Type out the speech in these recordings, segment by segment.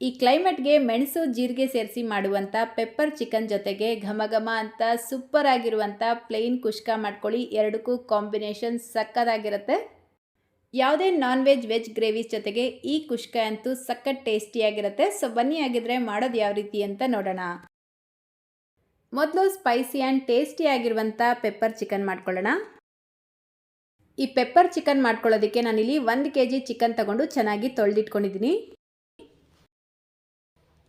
ಈ ಕ್ಲೈಮೇಟ್ಗೆ ಮೆಣಸು ಜೀರಿಗೆ ಸೇರಿಸಿ ಮಾಡುವಂಥ ಪೆಪ್ಪರ್ ಚಿಕನ್ ಜೊತೆಗೆ ಘಮ ಅಂತ ಸೂಪರ್ ಆಗಿರುವಂಥ ಪ್ಲೇನ್ ಕುಷ್ಕ ಮಾಡ್ಕೊಳ್ಳಿ. ಎರಡಕ್ಕೂ ಕಾಂಬಿನೇಷನ್ ಸಕ್ಕತ್ತಾಗಿರುತ್ತೆ ಯಾವುದೇ ನಾನ್ ವೆಜ್ ವೆಜ್ ಗ್ರೇವಿಸ್ ಜೊತೆಗೆ ಈ ಕುಷ್ಕ ಅಂತೂ ಸಕ್ಕತ್ ಟೇಸ್ಟಿಯಾಗಿರುತ್ತೆ ಸೊ ಬನ್ನಿ ಆಗಿದ್ರೆ ಮಾಡೋದು ಯಾವ ರೀತಿ ಅಂತ ನೋಡೋಣ. ಮೊದಲು ಸ್ಪೈಸಿ ಆ್ಯಂಡ್ ಟೇಸ್ಟಿ ಆಗಿರುವಂಥ ಪೆಪ್ಪರ್ ಚಿಕನ್ ಮಾಡ್ಕೊಳ್ಳೋಣ. ಈ ಪೆಪ್ಪರ್ ಚಿಕನ್ ಮಾಡ್ಕೊಳ್ಳೋದಕ್ಕೆ ನಾನಿಲ್ಲಿ ಒಂದು ಕೆ ಜಿ ಚಿಕನ್ ತಗೊಂಡು ಚೆನ್ನಾಗಿ ತೊಳೆದಿಟ್ಕೊಂಡಿದ್ದೀನಿ.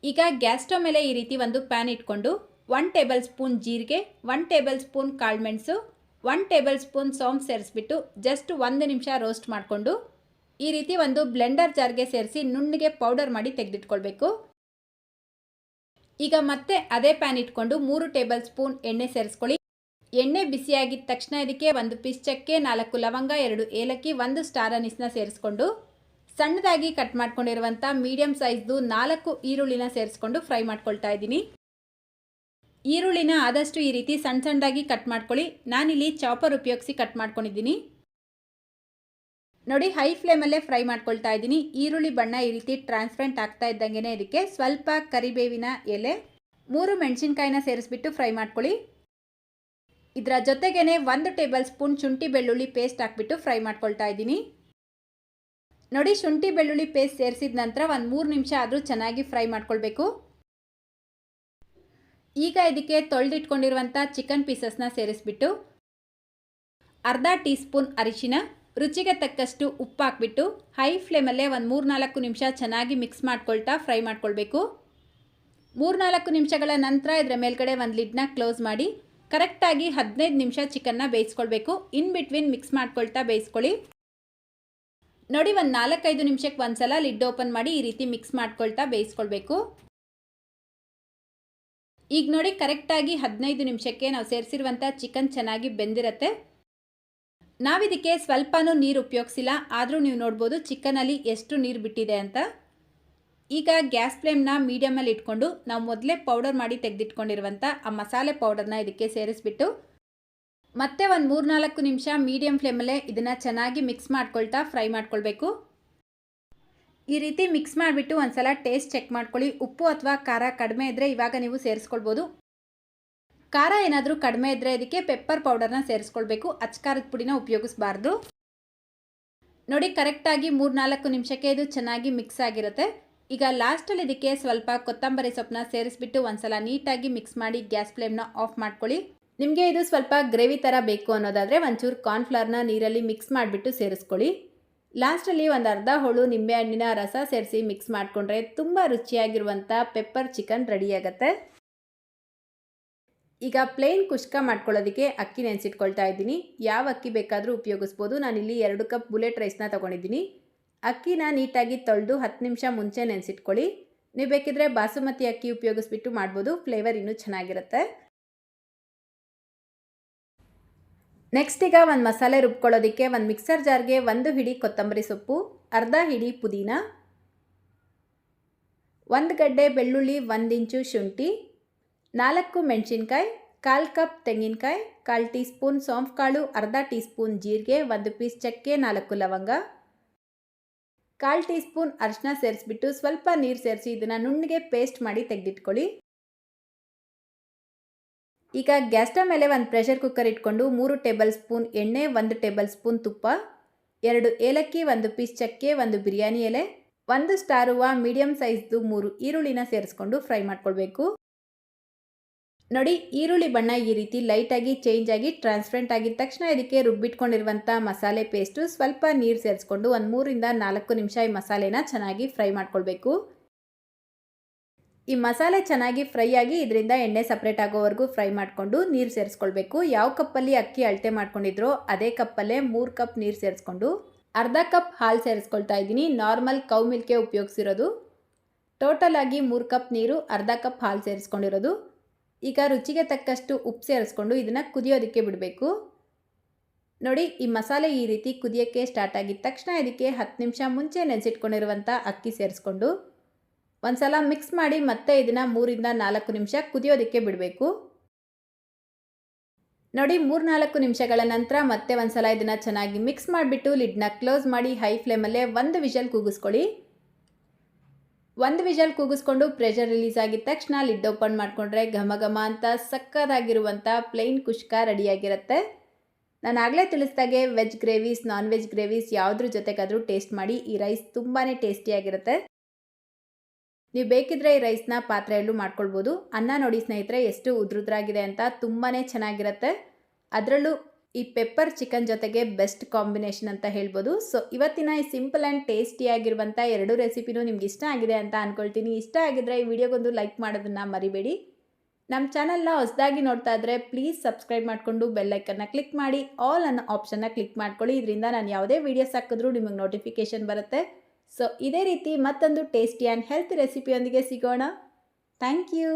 ಈಗ ಗ್ಯಾಸ್ ಸ್ಟವ್ ಮೇಲೆ ಈ ರೀತಿ ಒಂದು ಪ್ಯಾನ್ ಇಟ್ಕೊಂಡು ಒನ್ ಟೇಬಲ್ ಸ್ಪೂನ್ ಜೀರಿಗೆ ಒನ್ ಟೇಬಲ್ ಸ್ಪೂನ್ ಕಾಳುಮೆಣಸು ಒನ್ ಟೇಬಲ್ ಸ್ಪೂನ್ ಸೋಂಪು ಸೇರಿಸ್ಬಿಟ್ಟು ಜಸ್ಟ್ ಒಂದು ನಿಮಿಷ ರೋಸ್ಟ್ ಮಾಡಿಕೊಂಡು ಈ ರೀತಿ ಒಂದು ಬ್ಲೆಂಡರ್ ಜಾರ್ಗೆ ಸೇರಿಸಿ ನುಣ್ಣಗೆ ಪೌಡರ್ ಮಾಡಿ ತೆಗೆದಿಟ್ಕೊಳ್ಬೇಕು. ಈಗ ಮತ್ತೆ ಅದೇ ಪ್ಯಾನ್ ಇಟ್ಕೊಂಡು ಮೂರು ಟೇಬಲ್ ಸ್ಪೂನ್ ಎಣ್ಣೆ ಸೇರಿಸ್ಕೊಳ್ಳಿ. ಎಣ್ಣೆ ಬಿಸಿಯಾಗಿದ್ದ ತಕ್ಷಣ ಇದಕ್ಕೆ ಒಂದು ಪಿಸ್ ಚಕ್ಕೆ, ನಾಲ್ಕು ಲವಂಗ, ಎರಡು ಏಲಕ್ಕಿ, ಒಂದು ಸ್ಟಾರ್ ಅನಿಸ್ನ ಸೇರಿಸ್ಕೊಂಡು ಸಣ್ಣದಾಗಿ ಕಟ್ ಮಾಡ್ಕೊಂಡಿರುವಂಥ ಮೀಡಿಯಂ ಸೈಜ್ದು ನಾಲ್ಕು ಈರುಳ್ಳಿನ ಸೇರಿಸ್ಕೊಂಡು ಫ್ರೈ ಮಾಡ್ಕೊಳ್ತಾ ಇದ್ದೀನಿ. ಈರುಳ್ಳಿನ ಆದಷ್ಟು ಈ ರೀತಿ ಸಣ್ಣ ಸಣ್ಣದಾಗಿ ಕಟ್ ಮಾಡ್ಕೊಳ್ಳಿ. ನಾನಿಲ್ಲಿ ಚಾಪರ್ ಉಪಯೋಗಿಸಿ ಕಟ್ ಮಾಡ್ಕೊಂಡಿದ್ದೀನಿ. ನೋಡಿ, ಹೈ ಫ್ಲೇಮಲ್ಲೇ ಫ್ರೈ ಮಾಡ್ಕೊಳ್ತಾ ಇದ್ದೀನಿ. ಈರುಳ್ಳಿ ಬಣ್ಣ ಈ ರೀತಿ ಟ್ರಾನ್ಸ್ಪರೆಂಟ್ ಆಗ್ತಾ ಇದ್ದಂಗೆ ಇದಕ್ಕೆ ಸ್ವಲ್ಪ ಕರಿಬೇವಿನ ಎಲೆ, ಮೂರು ಮೆಣಸಿನ್ಕಾಯಿನ ಸೇರಿಸ್ಬಿಟ್ಟು ಫ್ರೈ ಮಾಡ್ಕೊಳ್ಳಿ. ಇದರ ಜೊತೆಗೇನೆ ಒಂದು ಟೇಬಲ್ ಸ್ಪೂನ್ ಶುಂಠಿ ಬೆಳ್ಳುಳ್ಳಿ ಪೇಸ್ಟ್ ಹಾಕ್ಬಿಟ್ಟು ಫ್ರೈ ಮಾಡ್ಕೊಳ್ತಾ ಇದ್ದೀನಿ. ನೋಡಿ ಶುಂಠಿ ಬೆಳ್ಳುಳ್ಳಿ ಪೇಸ್ಟ್ ಸೇರಿಸಿದ ನಂತರ ಒಂದು ಮೂರು ನಿಮಿಷ ಆದರೂ ಚೆನ್ನಾಗಿ ಫ್ರೈ ಮಾಡ್ಕೊಳ್ಬೇಕು. ಈಗ ಇದಕ್ಕೆ ತೊಳೆದಿಟ್ಕೊಂಡಿರುವಂಥ ಚಿಕನ್ ಪೀಸಸ್ನ ಸೇರಿಸ್ಬಿಟ್ಟು ಅರ್ಧ ಟೀ ಸ್ಪೂನ್ ಅರಿಶಿನ, ರುಚಿಗೆ ತಕ್ಕಷ್ಟು ಉಪ್ಪು ಹಾಕ್ಬಿಟ್ಟು ಹೈ ಫ್ಲೇಮಲ್ಲೇ ಒಂದು ಮೂರು ನಾಲ್ಕು ನಿಮಿಷ ಚೆನ್ನಾಗಿ ಮಿಕ್ಸ್ ಮಾಡ್ಕೊಳ್ತಾ ಫ್ರೈ ಮಾಡ್ಕೊಳ್ಬೇಕು. ಮೂರ್ನಾಲ್ಕು ನಿಮಿಷಗಳ ನಂತರ ಇದರ ಮೇಲ್ಗಡೆ ಒಂದು ಲಿಡ್ನ ಕ್ಲೋಸ್ ಮಾಡಿ ಕರೆಕ್ಟಾಗಿ ಹದಿನೈದು ನಿಮಿಷ ಚಿಕನ್ನ ಬೇಯಿಸ್ಕೊಳ್ಬೇಕು. ಇನ್ ಬಿಟ್ವೀನ್ ಮಿಕ್ಸ್ ಮಾಡ್ಕೊಳ್ತಾ ಬೇಯಿಸ್ಕೊಳ್ಳಿ. ನೋಡಿ, ಒಂದು ನಾಲ್ಕೈದು ನಿಮಿಷಕ್ಕೆ ಒಂದ್ಸಲ ಲಿಡ್ ಓಪನ್ ಮಾಡಿ ಈ ರೀತಿ ಮಿಕ್ಸ್ ಮಾಡ್ಕೊಳ್ತಾ ಬೇಯಿಸ್ಕೊಳ್ಬೇಕು. ಈಗ ನೋಡಿ ಕರೆಕ್ಟಾಗಿ ಹದಿನೈದು ನಿಮಿಷಕ್ಕೆ ನಾವು ಸೇರಿಸಿರುವಂಥ ಚಿಕನ್ ಚೆನ್ನಾಗಿ ಬೆಂದಿರತ್ತೆ. ನಾವಿದಕ್ಕೆ ಸ್ವಲ್ಪನೂ ನೀರು ಉಪಯೋಗಿಸಿಲ್ಲ, ಆದರೂ ನೀವು ನೋಡ್ಬೋದು ಚಿಕನಲ್ಲಿ ಎಷ್ಟು ನೀರು ಬಿಟ್ಟಿದೆ ಅಂತ. ಈಗ ಗ್ಯಾಸ್ ಫ್ಲೇಮ್ನ ಮೀಡಿಯಮಲ್ಲಿ ಇಟ್ಕೊಂಡು ನಾವು ಮೊದಲೇ ಪೌಡರ್ ಮಾಡಿ ತೆಗೆದಿಟ್ಕೊಂಡಿರುವಂಥ ಆ ಮಸಾಲೆ ಪೌಡರ್ನ ಇದಕ್ಕೆ ಸೇರಿಸ್ಬಿಟ್ಟು ಮತ್ತೆ ಒಂದು ಮೂರ್ನಾಲ್ಕು ನಿಮಿಷ ಮೀಡಿಯಂ ಫ್ಲೇಮಲ್ಲೇ ಇದನ್ನು ಚೆನ್ನಾಗಿ ಮಿಕ್ಸ್ ಮಾಡ್ಕೊಳ್ತಾ ಫ್ರೈ ಮಾಡ್ಕೊಳ್ಬೇಕು. ಈ ರೀತಿ ಮಿಕ್ಸ್ ಮಾಡಿಬಿಟ್ಟು ಒಂದ್ಸಲ ಟೇಸ್ಟ್ ಚೆಕ್ ಮಾಡ್ಕೊಳ್ಳಿ. ಉಪ್ಪು ಅಥವಾ ಖಾರ ಕಡಿಮೆ ಇದ್ದರೆ ಇವಾಗ ನೀವು ಸೇರಿಸ್ಕೊಳ್ಬೋದು. ಖಾರ ಏನಾದರೂ ಕಡಿಮೆ ಇದ್ದರೆ ಇದಕ್ಕೆ ಪೆಪ್ಪರ್ ಪೌಡರ್ನ ಸೇರಿಸ್ಕೊಳ್ಬೇಕು. ಅಚ್ಕಾರದ ಪುಡಿನ ಉಪಯೋಗಿಸ್ಬಾರ್ದು. ನೋಡಿ ಕರೆಕ್ಟಾಗಿ ಮೂರ್ನಾಲ್ಕು ನಿಮಿಷಕ್ಕೆ ಇದು ಚೆನ್ನಾಗಿ ಮಿಕ್ಸ್ ಆಗಿರುತ್ತೆ. ಈಗ ಲಾಸ್ಟಲ್ಲಿ ಇದಕ್ಕೆ ಸ್ವಲ್ಪ ಕೊತ್ತಂಬರಿ ಸೊಪ್ಪನ್ನ ಸೇರಿಸ್ಬಿಟ್ಟು ಒಂದ್ಸಲ ನೀಟಾಗಿ ಮಿಕ್ಸ್ ಮಾಡಿ ಗ್ಯಾಸ್ ಫ್ಲೇಮ್ನ ಆಫ್ ಮಾಡ್ಕೊಳ್ಳಿ. ನಿಮಗೆ ಇದು ಸ್ವಲ್ಪ ಗ್ರೇವಿ ಥರ ಬೇಕು ಅನ್ನೋದಾದರೆ ಒಂಚೂರು ಕಾರ್ನ್ಫ್ಲವರ್ನ ನೀರಲ್ಲಿ ಮಿಕ್ಸ್ ಮಾಡಿಬಿಟ್ಟು ಸೇರಿಸ್ಕೊಳ್ಳಿ. ಲಾಸ್ಟಲ್ಲಿ ಒಂದು ಅರ್ಧ ಹೋಳು ನಿಂಬೆಹಣ್ಣಿನ ರಸ ಸೇರಿಸಿ ಮಿಕ್ಸ್ ಮಾಡಿಕೊಂಡ್ರೆ ತುಂಬ ರುಚಿಯಾಗಿರುವಂಥ ಪೆಪ್ಪರ್ ಚಿಕನ್ ರೆಡಿಯಾಗತ್ತೆ ಈಗ ಪ್ಲೇನ್ ಕುಷ್ಕ ಮಾಡ್ಕೊಳ್ಳೋದಕ್ಕೆ ಅಕ್ಕಿ ನೆನೆಸಿಟ್ಕೊಳ್ತಾ ಇದ್ದೀನಿ. ಯಾವ ಅಕ್ಕಿ ಬೇಕಾದರೂ ಉಪಯೋಗಿಸ್ಬೋದು. ನಾನಿಲ್ಲಿ ಎರಡು ಕಪ್ ಬುಲೆಟ್ ರೈಸ್ನ ತೊಗೊಂಡಿದ್ದೀನಿ. ಅಕ್ಕಿನ ನೀಟಾಗಿ ತೊಳೆದು ಹತ್ತು ನಿಮಿಷ ಮುಂಚೆ ನೆನೆಸಿಟ್ಕೊಳ್ಳಿ. ನೀವು ಬೇಕಿದ್ರೆ ಬಾಸುಮತಿ ಅಕ್ಕಿ ಉಪಯೋಗಿಸ್ಬಿಟ್ಟು ಮಾಡ್ಬೋದು. ಫ್ಲೇವರ್ ಇನ್ನೂ ಚೆನ್ನಾಗಿರುತ್ತೆ. ನೆಕ್ಸ್ಟ್ ಈಗ ಒಂದು ಮಸಾಲೆ ರುಬ್ಕೊಳ್ಳೋದಕ್ಕೆ ಒಂದು ಮಿಕ್ಸರ್ ಜಾರ್ಗೆ ಒಂದು ಹಿಡಿ ಕೊತ್ತಂಬರಿ ಸೊಪ್ಪು, ಅರ್ಧ ಹಿಡಿ ಪುದೀನ, ಒಂದು ಗಡ್ಡೆ ಬೆಳ್ಳುಳ್ಳಿ ಒಂದು ಇಂಚು ಶುಂಠಿ, ನಾಲ್ಕು ಮೆಣಸಿನ್ಕಾಯಿ, ಕಾಲು ಕಪ್ ತೆಂಗಿನಕಾಯಿ, ಕಾಲು ಟೀ ಸ್ಪೂನ್ ಸೋಂಪು ಕಾಳು ಅರ್ಧ ಟೀ ಸ್ಪೂನ್ ಜೀರಿಗೆ, ಒಂದು ಪೀಸ್ ಚಕ್ಕೆ, ನಾಲ್ಕು ಲವಂಗ, ಕಾಲು ಟೀ ಸ್ಪೂನ್ ಅರಿಶಿನ ಸೇರಿಸ್ಬಿಟ್ಟು ಸ್ವಲ್ಪ ನೀರು ಸೇರಿಸಿ ಇದನ್ನು ನುಣ್ಣಗೆ ಪೇಸ್ಟ್ ಮಾಡಿ ತೆಗೆದಿಟ್ಕೊಳ್ಳಿ. ಈಗ ಗ್ಯಾಸ್ ಸ್ಟವ್ ಮೇಲೆ ಒಂದು ಪ್ರೆಷರ್ ಕುಕ್ಕರ್ ಇಟ್ಕೊಂಡು ಮೂರು ಟೇಬಲ್ ಸ್ಪೂನ್ ಎಣ್ಣೆ, ಒಂದು ಟೇಬಲ್ ಸ್ಪೂನ್ ತುಪ್ಪ, ಎರಡು ಏಲಕ್ಕಿ, ಒಂದು ಪೀಸ್ ಚಕ್ಕೆ, ಒಂದು ಬಿರಿಯಾನಿ ಎಲೆ, ಒಂದು ಸ್ಟಾರುವ ಮೀಡಿಯಂ ಸೈಜ್ದು ಮೂರು ಈರುಳ್ಳಿನ ಸೇರಿಸ್ಕೊಂಡು ಫ್ರೈ ಮಾಡ್ಕೊಳ್ಬೇಕು. ನೋಡಿ, ಈರುಳ್ಳಿ ಬಣ್ಣ ಈ ರೀತಿ ಲೈಟಾಗಿ ಚೇಂಜ್ ಆಗಿ ಟ್ರಾನ್ಸ್ಪರೆಂಟ್ ಆಗಿದ ತಕ್ಷಣ ಇದಕ್ಕೆ ರುಬ್ಬಿಟ್ಕೊಂಡಿರುವಂಥ ಮಸಾಲೆ ಪೇಸ್ಟು ಸ್ವಲ್ಪ ನೀರು ಸೇರಿಸ್ಕೊಂಡು ಒಂದು ಮೂರಿಂದ ನಾಲ್ಕು ನಿಮಿಷ ಈ ಮಸಾಲೆನ ಚೆನ್ನಾಗಿ ಫ್ರೈ ಮಾಡ್ಕೊಳ್ಬೇಕು. ಈ ಮಸಾಲೆ ಚೆನ್ನಾಗಿ ಫ್ರೈ ಆಗಿ ಇದರಿಂದ ಎಣ್ಣೆ ಸಪ್ರೇಟ್ ಆಗೋವರೆಗೂ ಫ್ರೈ ಮಾಡಿಕೊಂಡು ನೀರು ಸೇರಿಸ್ಕೊಳ್ಬೇಕು. ಯಾವ ಕಪ್ಪಲ್ಲಿ ಅಕ್ಕಿ ಅಳತೆ ಮಾಡ್ಕೊಂಡಿದ್ರೋ ಅದೇ ಕಪ್ಪಲ್ಲೇ ಮೂರು ಕಪ್ ನೀರು ಸೇರಿಸ್ಕೊಂಡು ಅರ್ಧ ಕಪ್ ಹಾಲು ಸೇರಿಸ್ಕೊಳ್ತಾ ಇದ್ದೀನಿ. ನಾರ್ಮಲ್ ಕೌ ಮಿಲ್ಕೆ ಉಪಯೋಗಿಸಿರೋದು. ಟೋಟಲ್ ಆಗಿ ಮೂರು ಕಪ್ ನೀರು, ಅರ್ಧ ಕಪ್ ಹಾಲು ಸೇರಿಸ್ಕೊಂಡಿರೋದು. ಈಗ ರುಚಿಗೆ ತಕ್ಕಷ್ಟು ಉಪ್ಪು ಸೇರಿಸ್ಕೊಂಡು ಇದನ್ನು ಕುದಿಯೋದಕ್ಕೆ ಬಿಡಬೇಕು. ನೋಡಿ, ಈ ಮಸಾಲೆ ಈ ರೀತಿ ಕುದಿಯೋಕ್ಕೆ ಸ್ಟಾರ್ಟ್ ಆಗಿದ ತಕ್ಷಣ ಇದಕ್ಕೆ ಹತ್ತು ನಿಮಿಷ ಮುಂಚೆ ನೆನೆಸಿಟ್ಕೊಂಡಿರುವಂಥ ಅಕ್ಕಿ ಸೇರಿಸ್ಕೊಂಡು ಒಂದ್ಸಲ ಮಿಕ್ಸ್ ಮಾಡಿ ಮತ್ತೆ ಇದನ್ನು ಮೂರಿಂದ ನಾಲ್ಕು ನಿಮಿಷ ಕುದಿಯೋದಕ್ಕೆ ಬಿಡಬೇಕು. ನೋಡಿ ಮೂರು ನಾಲ್ಕು ನಿಮಿಷಗಳ ನಂತರ ಮತ್ತೆ ಒಂದ್ಸಲ ಇದನ್ನು ಚೆನ್ನಾಗಿ ಮಿಕ್ಸ್ ಮಾಡಿಬಿಟ್ಟು ಲಿಡ್ನ ಕ್ಲೋಸ್ ಮಾಡಿ ಹೈ ಫ್ಲೇಮಲ್ಲೇ ಒಂದು ವಿಷಲ್ ಕೂಗಿಸ್ಕೊಳ್ಳಿ. ಒಂದು ವಿಷಲ್ ಕೂಗಿಸ್ಕೊಂಡು ಪ್ರೆಷರ್ ರಿಲೀಸ್ ಆಗಿದ ತಕ್ಷಣ ಲಿಡ್ ಓಪನ್ ಮಾಡಿಕೊಂಡ್ರೆ ಘಮ ಘಮ ಅಂತ ಸಕ್ಕದಾಗಿರುವಂಥ ಪ್ಲೈನ್ ಕುಷ್ಕ ರೆಡಿಯಾಗಿರುತ್ತೆ ನಾನು ಆಗಲೇ ತಿಳಿಸ್ದಾಗೆ ವೆಜ್ ಗ್ರೇವೀಸ್ ನಾನ್ ವೆಜ್ ಗ್ರೇವೀಸ್ ಯಾವುದ್ರ ಜೊತೆಗಾದರೂ ಟೇಸ್ಟ್ ಮಾಡಿ ಈ ರೈಸ್ ತುಂಬಾ ಟೇಸ್ಟಿಯಾಗಿರುತ್ತೆ ನೀವು ಬೇಕಿದ್ರೆ ಈ ರೈಸ್ನ ಪಾತ್ರೆಯಲ್ಲೂ ಮಾಡ್ಕೊಳ್ಬೋದು. ಅನ್ನ ನೋಡಿ ಸ್ನೇಹಿತರೆ, ಎಷ್ಟು ಉದ್ರುದ್ರಾಗಿದೆ ಅಂತ ತುಂಬಾ ಚೆನ್ನಾಗಿರುತ್ತೆ. ಅದರಲ್ಲೂ ಈ ಪೆಪ್ಪರ್ ಚಿಕನ್ ಜೊತೆಗೆ ಬೆಸ್ಟ್ ಕಾಂಬಿನೇಷನ್ ಅಂತ ಹೇಳ್ಬೋದು. ಸೊ ಇವತ್ತಿನ ಈ ಸಿಂಪಲ್ ಆ್ಯಂಡ್ ಟೇಸ್ಟಿಯಾಗಿರುವಂಥ ಎರಡು ರೆಸಿಪಿನೂ ನಿಮ್ಗೆ ಇಷ್ಟ ಆಗಿದೆ ಅಂತ ಅಂದ್ಕೊಳ್ತೀನಿ ಇಷ್ಟ ಆಗಿದ್ರೆ ಈ ವಿಡಿಯೋಗೊಂದು ಲೈಕ್ ಮಾಡೋದನ್ನು ಮರಿಬೇಡಿ. ನಮ್ಮ ಚಾನಲ್ನ ಹೊಸದಾಗಿ ನೋಡ್ತಾ ಇದ್ದರೆ ಪ್ಲೀಸ್ ಸಬ್ಸ್ಕ್ರೈಬ್ ಮಾಡಿಕೊಂಡು ಬೆಲ್ಲೈಕನ್ನ ಕ್ಲಿಕ್ ಮಾಡಿ. ಆಲ್ ಅನ್ನೋ ಆಪ್ಷನ್ನ ಕ್ಲಿಕ್ ಮಾಡ್ಕೊಳ್ಳಿ. ಇದರಿಂದ ನಾನು ಯಾವುದೇ ವೀಡಿಯೋಸ್ ಹಾಕಿದ್ರೂ ನಿಮಗೆ ನೋಟಿಫಿಕೇಷನ್ ಬರುತ್ತೆ. ಸೊ ಇದೇ ರೀತಿ ಮತ್ತೊಂದು ಟೇಸ್ಟಿ ಆ್ಯಂಡ್ ಹೆಲ್ತ್ ರೆಸಿಪಿಯೊಂದಿಗೆ ಸಿಗೋಣ. Thank you